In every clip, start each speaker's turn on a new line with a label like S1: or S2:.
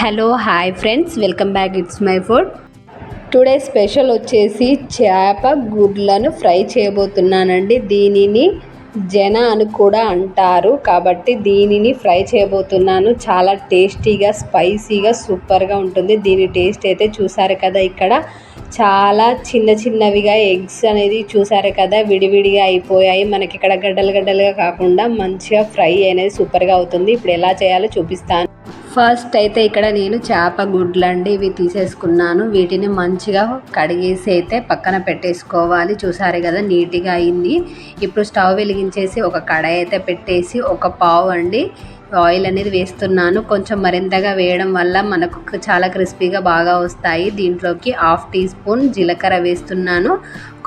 S1: Hello hi friends. Welcome back. It's my food. Today special వచ్చేసి చేప గుడ్లను fry చేయబోతున్నానండి. దీనిని జన అని కూడా అంటారు. కాబట్టి దీనిని ఫ్రై చేయబోతున్నాను. చాలా టేస్టీగా స్పైసీగా సూపర్గా ఉంటుంది. దీని టేస్ట్ అయితే చూసారు కదా ఇక్కడ. చాలా చిన్న చిన్నవిగా ఎగ్స్ అనేది చూసారు కదా. విడివిడిగా అయిపోయాయి. మనకి ఇక్కడ గడ్డలు గడ్డలుగా కాకుండా మంచిగా ఫ్రై అనేది సూపర్గా అవుతుంది. ఇప్పుడు ఎలా చేయాలో చూపిస్తాను. ఫస్ట్ అయితే ఇక్కడ నేను చేప గుడ్లండి ఇవి తీసేసుకున్నాను. వీటిని మంచిగా కడిగేసి అయితే పక్కన పెట్టేసుకోవాలి. చూసారు కదా నీట్గా అయింది. ఇప్పుడు స్టవ్ వెలిగించేసి ఒక కడాయి అయితే పెట్టేసి ఒక పావు అండి ఆయిల్ అనేది వేస్తున్నాను. కొంచెం మరింతగా వేయడం వల్ల మనకు చాలా క్రిస్పీగా బాగా వస్తాయి. దీంట్లోకి హాఫ్ టీ స్పూన్ జీలకర్ర వేస్తున్నాను.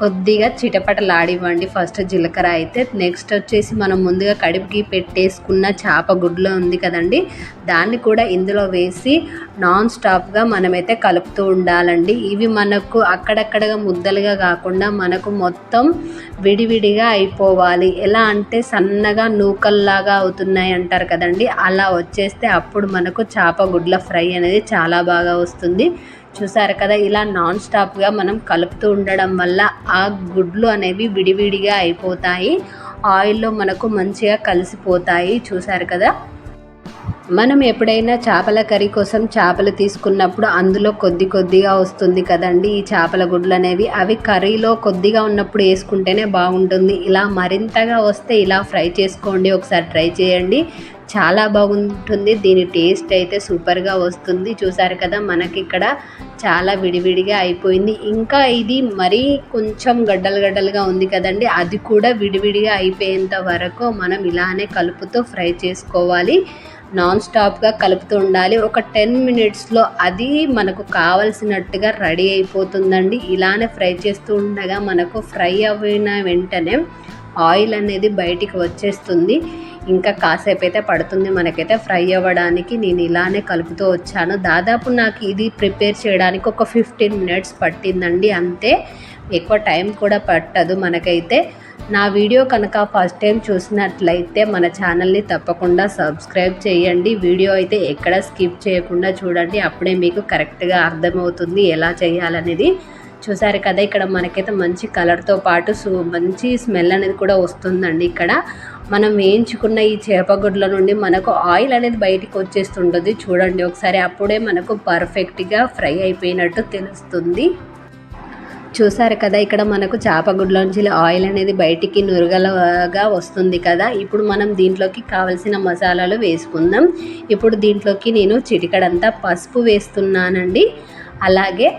S1: కొద్దిగా చిటపటలాడివ్వండి. ఫస్ట్ జీలకర్ర అయితే నెక్స్ట్ వచ్చేసి మనం ముందుగా కడిపికి పెట్టేసుకున్న చేప గుడ్లో ఉంది కదండి. దాన్ని కూడా ఇందులో వేసి నాన్ స్టాప్గా మనమైతే కలుపుతూ ఉండాలండి. ఇవి మనకు అక్కడక్కడగా ముద్దలుగా కాకుండా మనకు మొత్తం విడివిడిగా అయిపోవాలి. ఎలా అంటే సన్నగా నూకల్లాగా అవుతున్నాయి అంటారు కదండి. అలా వచ్చేస్తే అప్పుడు మనకు చేప గుడ్ల ఫ్రై అనేది చాలా బాగా వస్తుంది. చూసారు కదా ఇలా నాన్ స్టాప్గా మనం కలుపుతూ ఉండడం వల్ల ఆ గుడ్లు అనేవి విడివిడిగా అయిపోతాయి. ఆయిల్లో మనకు మంచిగా కలిసిపోతాయి. చూసారు కదా? మనం ఎప్పుడైనా చేపల కర్రీ కోసం చేపలు తీసుకున్నప్పుడు అందులో కొద్ది కొద్దిగా వస్తుంది కదండి ఈ చేపల గుడ్లు అనేవి. అవి కర్రీలో కొద్దిగా ఉన్నప్పుడు వేసుకుంటేనే బాగుంటుంది. ఇలా మరింతగా వస్తే ఇలా ఫ్రై చేసుకోండి. ఒకసారి ట్రై చేయండి. చాలా బాగుంటుంది. దీని టేస్ట్ అయితే సూపర్గా వస్తుంది. చూసారు కదా మనకి ఇక్కడ చాలా విడివిడిగా అయిపోయింది. ఇంకా ఇది మరీ కొంచెం గడ్డలు గడ్డలుగా ఉంది కదండి. అది కూడా విడివిడిగా అయిపోయేంత వరకు మనం ఇలానే కలుపుతూ ఫ్రై చేసుకోవాలి. నాన్ స్టాప్గా కలుపుతూ ఉండాలి. ఒక టెన్ మినిట్స్లో అది మనకు కావలసినట్టుగా రెడీ అయిపోతుందండి. ఇలానే ఫ్రై చేస్తూ ఉండగా మనకు ఫ్రై అయిన వెంటనే ఆయిల్ అనేది బయటికి వచ్చేస్తుంది. ఇంకా కాసేపు అయితే పడుతుంది. మనకైతే ఫ్రై అవ్వడానికి నేను ఇలానే కలుపుతూ వచ్చాను. దాదాపు నాకు ఇది ప్రిపేర్ చేయడానికి ఒక ఫిఫ్టీన్ మినిట్స్ పట్టిందండి. అంతే ఎక్కువ టైం కూడా పట్టదు మనకైతే. నా వీడియో కనుక ఫస్ట్ టైం చూసినట్లయితే మన ఛానల్ని తప్పకుండా సబ్స్క్రైబ్ చేయండి. వీడియో అయితే ఎక్కడ స్కిప్ చేయకుండా చూడండి. అప్పుడే మీకు కరెక్ట్గా అర్థమవుతుంది ఎలా చేయాలనేది. చూసారు కదా ఇక్కడ మనకైతే మంచి కలర్తో పాటు సు మంచి స్మెల్ అనేది కూడా వస్తుందండి ఇక్కడ. మనం వేయించుకున్న ఈ చేపగుడ్ల నుండి మనకు ఆయిల్ అనేది బయటికి వచ్చేస్తుంటుంది. చూడండి ఒకసారి అప్పుడే మనకు పర్ఫెక్ట్గా ఫ్రై అయిపోయినట్టు తెలుస్తుంది. చూసారు కదా ఇక్కడ మనకు చేపగుడ్లోంచి ఆయిల్ అనేది బయటికి నురగలగా వస్తుంది కదా. ఇప్పుడు మనం దీంట్లోకి కావలసిన మసాలాలు వేసుకుందాం. ఇప్పుడు దీంట్లోకి నేను చిటికడంతా పసుపు వేస్తున్నానండి. అలాగే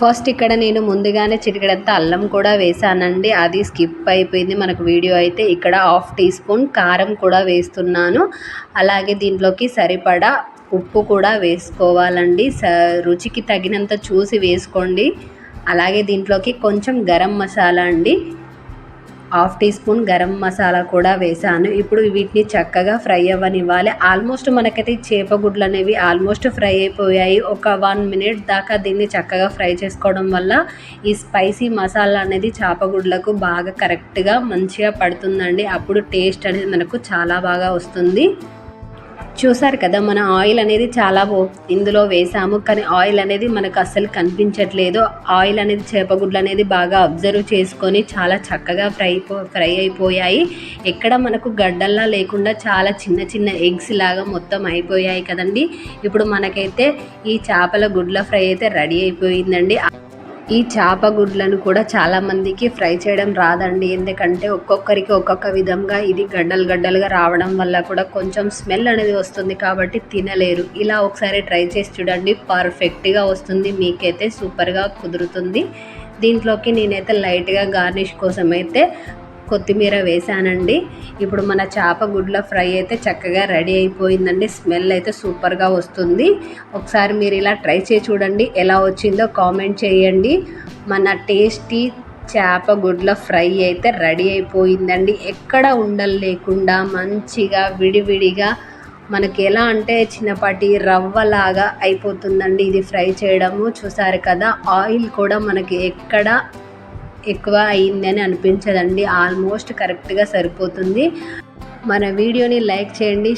S1: ఫస్ట్ ఇక్కడ నేను ముందుగానే చిటికడంతా అల్లం కూడా వేసానండి. అది స్కిప్ అయిపోయింది మనకు వీడియో అయితే. ఇక్కడ హాఫ్ టీ స్పూన్ కారం కూడా వేస్తున్నాను. అలాగే దీంట్లోకి సరిపడా ఉప్పు కూడా వేసుకోవాలండి. స రుచికి తగినంత చూసి వేసుకోండి. అలాగే దీంట్లోకి కొంచెం గరం మసాలా అండి. Half teaspoon garam masala కూడా వేసాను. ఇప్పుడు వీటిని చక్కగా ఫ్రై అవ్వనివ్వాలి. ఆల్మోస్ట్ మనకైతే చేప గుడ్లు అనేవి ఆల్మోస్ట్ ఫ్రై అయిపోయాయి. ఒక వన్ మినిట్ దాకా దీన్ని చక్కగా ఫ్రై చేసుకోవడం వల్ల ఈ స్పైసీ మసాలా అనేది చేప గుడ్లకు బాగా కరెక్ట్గా మంచిగా పడుతుందండి. అప్పుడు టేస్ట్ అనేది మనకు చాలా బాగా వస్తుంది. చూసారు కదా మన ఆయిల్ అనేది చాలా ఇందులో వేసాము. కానీ ఆయిల్ అనేది మనకు అస్సలు కనిపించట్లేదు. ఆయిల్ అనేది చేపగుడ్లు అనేది బాగా అబ్జర్వ్ చేసుకొని చాలా చక్కగా ఫ్రై ఫ్రై అయిపోయాయి. ఎక్కడ మనకు గడ్డల్లా లేకుండా చాలా చిన్న చిన్న ఎగ్స్ లాగా మొత్తం అయిపోయాయి కదండి. ఇప్పుడు మనకైతే ఈ చేపల గుడ్ల ఫ్రై అయితే రెడీ అయిపోయిందండి. ఈ చేప గుడ్లను కూడా చాలామందికి ఫ్రై చేయడం రాదండి. ఎందుకంటే ఒక్కొక్కరికి ఒక్కొక్క విధంగా ఇది గడ్డలు గడ్డలుగా రావడం వల్ల కూడా కొంచెం స్మెల్ అనేది వస్తుంది కాబట్టి తినలేరు. ఇలా ఒకసారి ట్రై చేసి చూడండి. పర్ఫెక్ట్గా వస్తుంది. మీకైతే సూపర్గా కుదురుతుంది. దీంట్లోకి నేనైతే లైట్గా గార్నిష్ కోసం అయితే కొత్తిమీర వేసానండి ఇప్పుడు మన చేప గుడ్ల ఫ్రై అయితే చక్కగా రెడీ అయిపోయిందండి. స్మెల్ అయితే సూపర్గా వస్తుంది. ఒకసారి మీరు ఇలా ట్రై చేసి చూడండి ఎలా వచ్చిందో కామెంట్ చేయండి. మన టేస్టీ చేప గుడ్ల ఫ్రై అయితే రెడీ అయిపోయిందండి. ఎక్కడ ఉండలు లేకుండా మంచిగా విడివిడిగా మనకి ఎలా అంటే చిన్నపాటి రవ్వలాగా అయిపోతుందండి ఇది ఫ్రై చేయడము. చూసారు కదా ఆయిల్ కూడా మనకి ఎక్కడ ఎక్కువ అయిందని అనిపించదండి. ఆల్మోస్ట్ కరెక్ట్గా సరిపోతుంది. మన వీడియోని లైక్ చేయండి